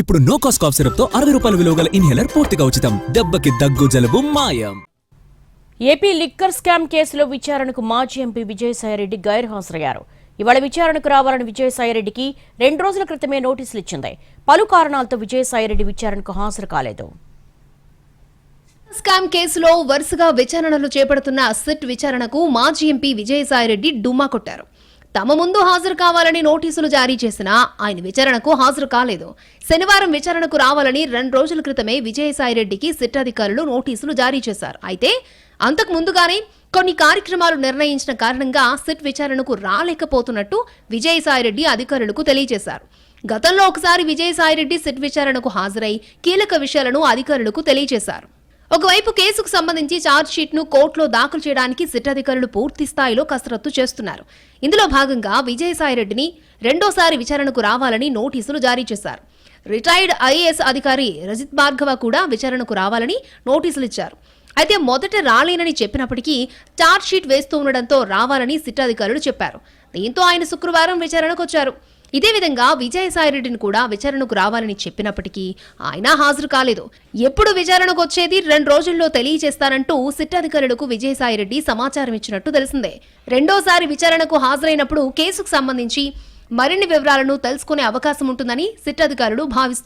ఇప్పుడు no cost cough సిరప్తో అరవై రూపాయల విలువ గల ఇన్హేలర్ పూర్తిగా ఉచితం. దెబ్బకి దగ్గు జలుబు మాయం. ఏపీ లిక్కర్ స్కామ్ కేసులో విచారణకు మాజీ ఎంపీ విజయసాయిరెడ్డి గైర్హాజరయ్యారు ఇవాళ విచారణకు రావాలని విజయసాయిరెడ్డికి రెండు రోజుల క్రితమే నోటీసులు ఇచ్చింది. పలు కారణాలతో విజయసాయిరెడ్డి విచారణకు హాజరు కాలేదు. స్కామ్ కేసులో వరుసగా విచారణలు చేపడుతున్న సిట్ విచారణకు మాజీ ఎంపీ విజయసాయిరెడ్డి డుమ్మా కొట్టారు. తమ ముందు హాజరు కావాలని నోటీసులు జారీ చేసినా ఆయన విచారణకు హాజరు కాలేదు. శనివారం విచారణకు రావాలని రెండు రోజుల క్రితమే విజయసాయిరెడ్డికి సిట్ అధికారులు నోటీసులు జారీ చేశారు. అయితే అంతకు ముందుగానే కొన్ని కార్యక్రమాలు నిర్ణయించిన కారణంగా సిట్ విచారణకు రాలేకపోతున్నట్టు విజయసాయిరెడ్డి అధికారులకు తెలియజేశారు. గతంలో ఒకసారి విజయసాయిరెడ్డి సిట్ విచారణకు హాజరై కీలక విషయాలను అధికారులకు తెలియజేశారు. ఒకవైపు కేసుకు సంబంధించి ఛార్జ్షీట్ను కోర్టులో దాఖలు చేయడానికి సిట్ అధికారులు పూర్తి స్థాయిలో కసరత్తు చేస్తున్నారు. ఇందులో భాగంగా విజయసాయిరెడ్డిని రెండోసారి విచారణకు రావాలని నోటీసులు జారీ చేశారు. రిటైర్డ్ ఐఏఎస్ అధికారి రజిత్ భార్గవ కూడా విచారణకు రావాలని నోటీసులు ఇచ్చారు. అయితే మొదట రాలేనని చెప్పినప్పటికీ ఛార్జ్షీట్ వేస్తూ ఉండడంతో రావాలని సిట్ అధికారులు చెప్పారు. దీంతో ఆయన శుక్రవారం విచారణకు వచ్చారు. ఇదే విధంగా విజయసాయిరెడ్డిని కూడా విచారణకు రావాలని చెప్పినప్పటికీ ఆయన హాజరు కాలేదు. ఎప్పుడు విచారణకు వచ్చేది రెండు రోజుల్లో తెలియజేస్తానంటూ సిట్ అధికారులకు విజయసాయిరెడ్డి సమాచారం ఇచ్చినట్టు తెలిసిందే. రెండోసారి విచారణకు హాజరైనప్పుడు కేసుకు సంబంధించి మరిన్ని వివరాలను తెలుసుకునే అవకాశం ఉంటుందని సిట్ అధికారులు భావిస్తున్నారు